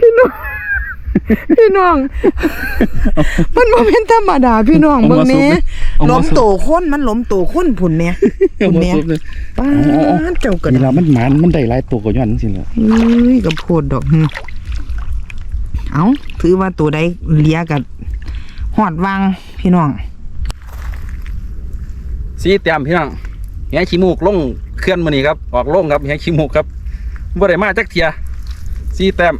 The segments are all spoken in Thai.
พี่น้อง พี่น้อง มันบ่เป็นธรรมดาพี่น้องเอาเบิ่งมาซุแหบนี้เลยเอามาล้มซุบโตคนมันล้มโตคนผุ่นแหม่ผุ่นแหม่เอามาซุบเลยป้าเอาเอาเอาดเจ้าก็เวลามันหมานมันได้หลายตัวก็ย้อนจริงๆแหละเอ้ยกับโพดดอกหึเอาถือว่าตัวใดเลียกับหอดวางพี่น้อง สีเต็มพี่น้องแหขี้มูกลงเคลื่อนมานี่ครับ ออกลงครับแหขี้มูกครับบ่ได้มาจักเทียสีแต้ม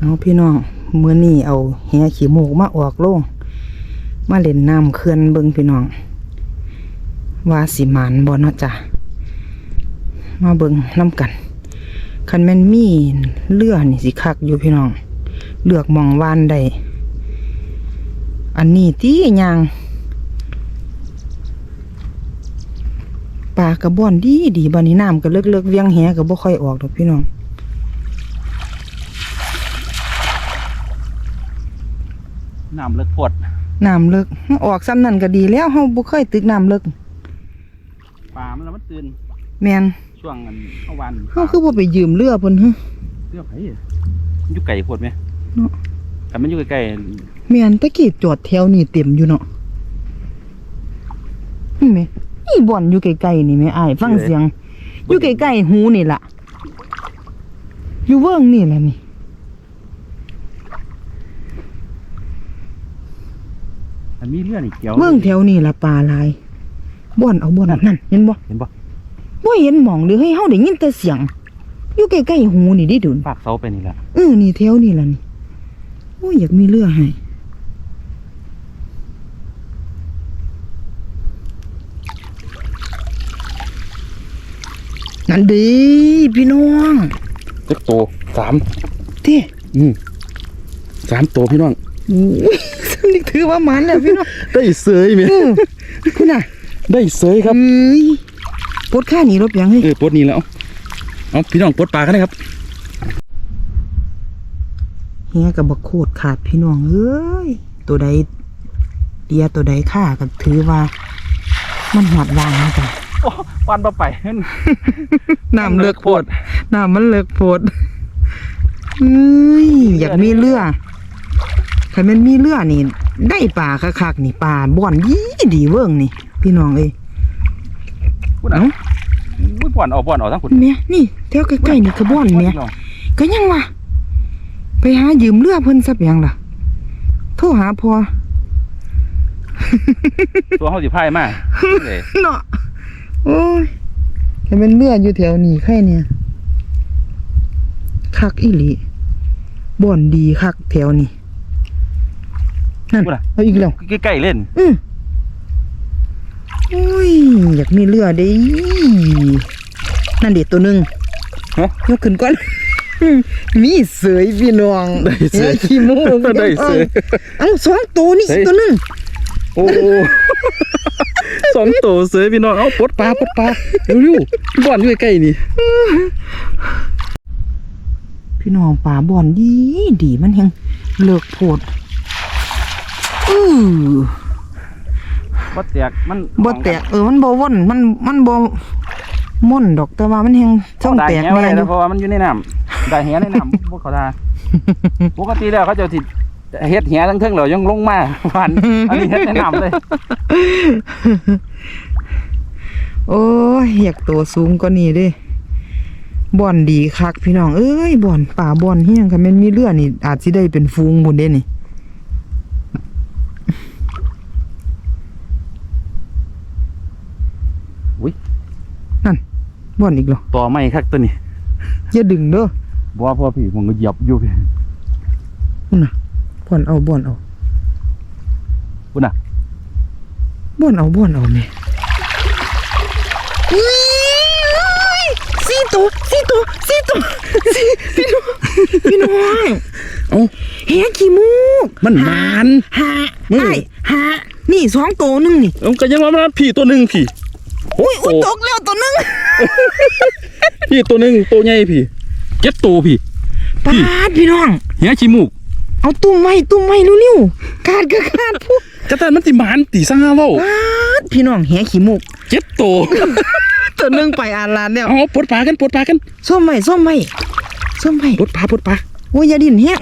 เอาพี่น้องมื้อนี้เอาแหขี้มูกมาออกโลงมาเล่นน้ำเขื่อนเบิ่งพี่น้อง ว่าสิมานบ่เนาะจ้ะมาเบิ่งน้ำกันคันแม่นมีเรือนี่สิคักอยู่พี่น้อง เลือกมองวานได้อันนี้ตียางปลากระบอนดีดีบันนี้น้ำก็เลิกเลิกเวียงแหก็บ่ค่อยออกดอกพี่น้อง น้ำเลิกพดน้ำเลิกออกซ้ำนั่นก็ดีแล้วเฮาบ่เคยตึกน้ำเลิกปลามันแล้วมันตื่นแม่นช่วงอันเข้าวันเฮาคือบ่ไปยืมเรือเพิ่นฮึเสื้อไผ่มันอยู่ไก่พดไหมเนาะแต่มันอยู่ไก่แม่นตะกี้จอดแถวนี่เต็มอยู่เนาะนี่แม่นี่บ่อนอยู่ไกลๆนี่แม่อ้ายฟังเสียง อยู่ใกล้ๆหูนี่ล่ะอยู่เวิงนี่แหละนี่ อัน มีเลือดอีกเกี่ยวเวิงแถวนี่ล่ะปลาหลายบ่อนเอาบ่อนนั่นเห็นบ่เห็นปะบ่เห็นหมองเด้อให้เฮาได้ยินแต่เสียง อยู่ใกล้ๆหูนี่ดิดุนปากเสาไปนี่แหละเออนี่แถวนี่ล่ะนี่โอ้ยอยากมีเรือให้นั่นดีพี่น้องเจ็บโตสามเท่อืมสามตัวพี่น้องโอ้ย นี่ถือว่ามันแล้วพี่น้องได้เสยไหมเออคุณน่ะ ได้เสยครับเอ้ยปลดค่าหนีรถยังเฮ้ยเออปลดนี่แล้วเอาพี่น้องปลดปลากันนะครับเฮียกับบักโคดขาดพี่น้องเอ้ยตัวใดเดียตัวใดค่าก็ถือว่า มันหอดวางนะจ๊ะโอ้วันต่อไปน้ำเลิกโพดน้ำมันเลิกโพดเอ้ยอยากมีเรือ ถ้ามันมีเรือนี่ ได้ปลาคักๆนี่ปลาบ่อนดีดีเวิ้งนี่ พี่น้องเอ้ยพูดอะอุ้ยบ่อนเอาบ่อนเอาทั้งคุณเมียนี่แถวใกล้ๆนี่คือบ่อนเมียก็ยังวะไปหายืมเรือเพิ่นสับยังล่ะโทรหาพอตัวเขาสิพายมาเลยเนาะโอ้ยแต่เป็นเรืออยู่แถวนี้ใครเนี่ยคักอีหลีบ่อนดีคักแถวนี้ นั่นพูดอะเอาอีกแล้วใกล้ๆเล่นอือโอ้ยอยากมีเรือเด้นั่นเด็ดตัวหนึ่งฮะ ยกขึ้นก่อน มีเสยพี่น้องได้เสยอ้ขี้มูกได้เสยเอาสองตัวนี่เฮ้ยตัวหนึ่งโอ้สองตัวเสยพี่น้องเอาปลดปลาปลดปลาเร็วๆบ่อนอยู่ใกล้ๆนี่พี่น้องป่าบ่อนดีดีมันยังเลิกโพด อือบ่แตกมันบ่แตกเออมันบ่ว่นมันมันบ่ม่นดอกแต่ว่ามันยังช่องได้แตกแหไว้แน่อแล้ยู่วเพราะว่ามันอยู่ในน้ำได้แหในน้ำพวกเขาทาปกติแล้วเขาจะติดเฮ็ดแหทั้งเทิงแล้วยังลงมาฟันอันนี้เฮ็ดในน้ำเลย โอ้ยอยากตัวสูงกว่านี้เด้บ่อนดีคักพี่น้องเอ้ยบ่อนป่าบ่อนเฮียงค่ะแม่นมีเรือนี่อาจสิได้เป็นฟูงบุญเด้นี่ อุ๊ย นั่น บ่อนอีกเหรอต่อไม่คักตัวนี้อย่าดึงเด้อบ่ว่าพ่อพี่ผมก็เหยียบอยู่พี่พุ่นน่ะบ่อนเอาบ่อนเอาพุ่นน่ะบ่อนเอาบ่อนเอาแม่อุ้ยสี่ตัวสี่ตัวสี่ตัวสี่พี่น้องพี่น้องเอ้าเฮียขี้มูกมันหมานหามึงไอ้หานี่สองตัวหนึงนี่เอ้าก็ยังว่ามันพี่ตัวหนึงพี่ อุ้ยอุ้ยโตกแล้วตัวหนึงพี่ตัวหนึงตัวใหญ่พี่เจ็ดตัวพี่ปาดพี่น้องเหียขี้มูก เอาตุ้มไว้ตุ้มไว้เร็วๆขาดก็ขาดพุกกระตันมันสิหมานตีซ่าเว้าปาดพี่น้องเฮียขี้มูกเจ็ดตัวตัวหนึงไปอ่านลานแล้วเอาปลดปลากันปลดปลากันส้มไหมส้มไหมส้มไหมปลดปลาปลดปลาโอ้ยอย่าดิ้นแฮง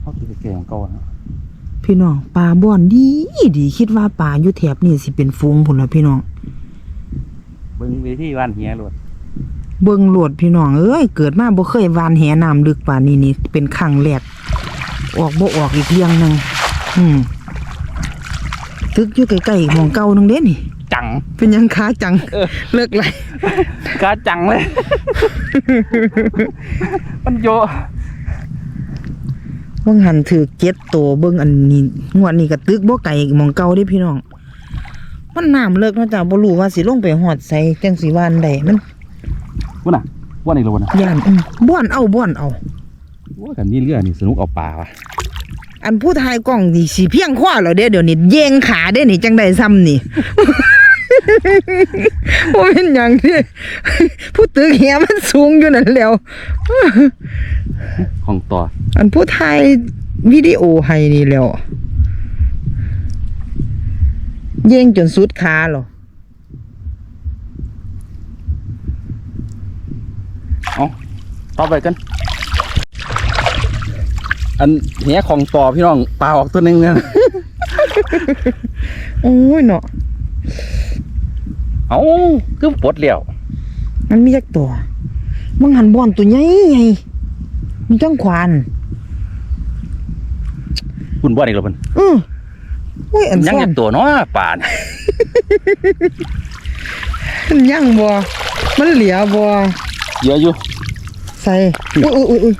เขาติดแกงก่อน พี่น้องปลาบ่อนดีดีคิดว่าปลาอยู่แถบนี่สิเป็นฟูงพุ่นละพี่น้อง เบิ่งวิธีวานเหียโลดเบิ่งโหลดพี่น้องเอ้ยเกิดมาบ่เคยวานแหน้ำลึกป่านนี้นี่เป็นครั้งแรกออกบ่ออกอีกเรื่องหนึงอืมตึกอยู่ใกล้ๆหมองเก่านึงเด้นี่ จัง เป็นหยังค้าจัง เลิกไร กาจังเลย มันโยเบิ่งหันถือเจ็ดตัวเบิ่งอันนี้งวดนี้ก็ตึกบ่ไกลหมองเก่าเด้พี่น้อง มันน้ำเลิกเนาะจ้ะบ่รู้ว่าสิลงไปฮอดไสจังสิวานใดมันว่าน่ะว่านี่โลดนะย่านอืมบ่อนเอาบ่อนเอาว่ากันนี่เรือนี่สนุกเอาปลาว่ะอันผู้ถ่ายกล้องนี่สิเพียงข้อแล้วเด้เดี๋ยวนี้เยงขาเด้นี่จังได้ซ้ำนี่ บ่เป็นหยังเด้ผู้ตึกแหมันสูงอยู่นั่นแหล้วของต่อ อันผู้ถ่ายวิดีโอให้นี่แหล้วเย่งจนสุดขาหรอเอาต่อไปกัน อันเนี้ยของต่อพี่น้องปลาออกตัวหนึงเนี่ยโอ้ยเนาะ เอาคือปลดแล้วมันมีจักตัวมึงหันบอนตัวใหญ่ใหญ่มีจังขวานคุณบ่ได้หรอเพิ่นเออโอ้ยอันยังซ่อยันงตัวเนาะปลาน่ะมันยังบ่มันเหลียบ่เยอะอยู่ใส่อุ้ยอุ้ยอุ้ยอุ้ย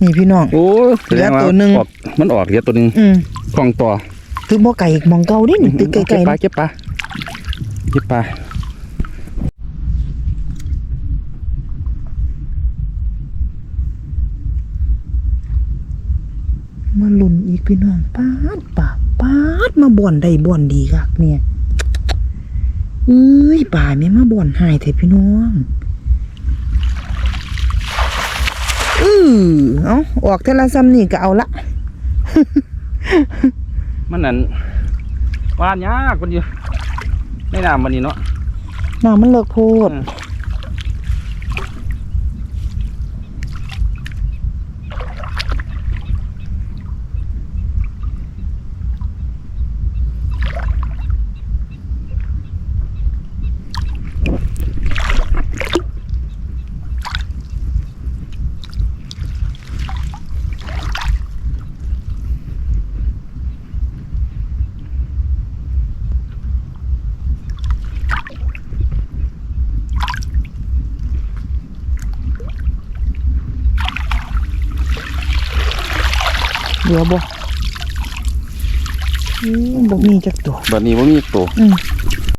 นี่พี่น้อง โอ้เหลือตัวหนึ่ง ออกมันออกเหลือตัวหนึงอืมของต่อตึกบ่ไก่มองเก่าดินี่ตึกไกลเก็บๆปลานะเก็บปลา เก็บปลามาลุ่นอีกพี่น้องปาดปาดปาดมาบ่อนได้บ่อนดีคักเนี่ยเอ้ยป่าแม่มาบ่อนหายเถอะพี่น้องอือเอาออกเทอละซ้ำนี่ก็เอาละ มันนั่นว่านยากคนอยู่ ในน้ำมันนี่เนาะน้ำมันเลิกโพด เหลือบ่อืมบ่มีจักตัวแบบนี้ว่ามีตัวอืม